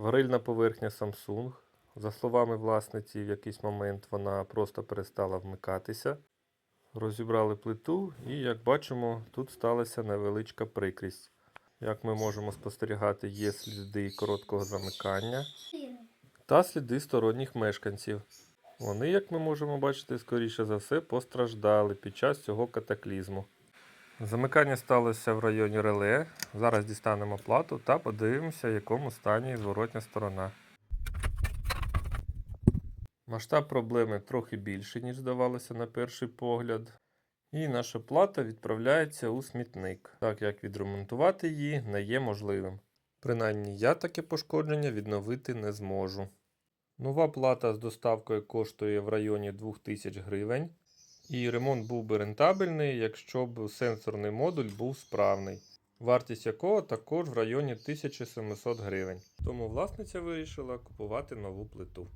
Варильна поверхня Samsung. За словами власниці, в якийсь момент вона просто перестала вмикатися. Розібрали плиту, і як бачимо, тут сталася невеличка прикрість. Як ми можемо спостерігати, є сліди короткого замикання та сліди сторонніх мешканців. Вони, як ми можемо бачити, скоріше за все постраждали під час цього катаклізму. Замикання сталося в районі реле. Зараз дістанемо плату та подивимося, в якому стані зворотня сторона. Масштаб проблеми трохи більший, ніж здавалося на перший погляд. І наша плата відправляється у смітник, так як відремонтувати її не є можливим. Принаймні я таке пошкодження відновити не зможу. Нова плата з доставкою коштує в районі 2000 гривень. І ремонт був би рентабельний, якщо б сенсорний модуль був справний, вартість якого також в районі 1700 гривень. Тому власниця вирішила купувати нову плиту.